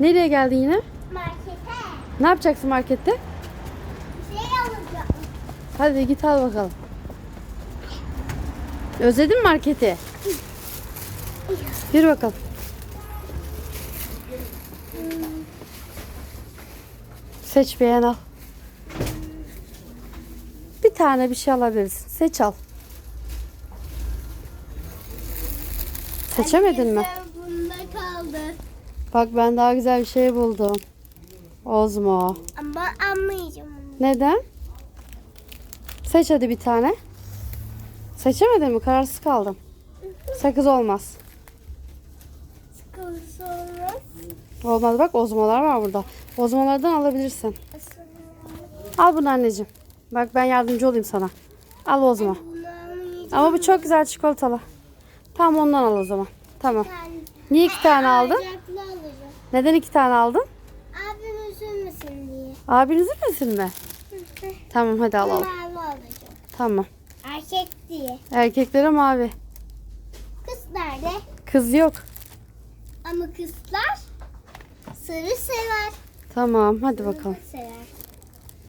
Nereye geldin yine? Markete Ne yapacaksın markette? bir şey alacağım. Hadi git al bakalım. Özledin mi marketi? Yürü bakalım. Seç beğen al. Bir tane bir şey alabilirsin. Seç al. Seçemedin mi? Bak ben daha güzel bir şey buldum. Ozmo. Ama almayacağım. Neden? Seç hadi bir tane. Seçemedin mi? Kararsız kaldım. Sakız olmaz. Sıkıntı sonra. Olmaz bak ozmolar var burada. Ozmolardan alabilirsin. Al bunu anneciğim. Bak ben yardımcı olayım sana. Al ozmo. Ama bu çok güzel çikolatalı. Tamam ondan al o zaman. Tamam. Niye iki tane aldın? Neden iki tane aldın? Abim üzülmesin diye. Abin üzülmesin mi? Tamam hadi al al. Mavi alacağım. Tamam. Erkek diye. Erkeklere mavi. Kız nerede? Kız yok. Ama kızlar sarı sever. Tamam hadi bakalım. Sever.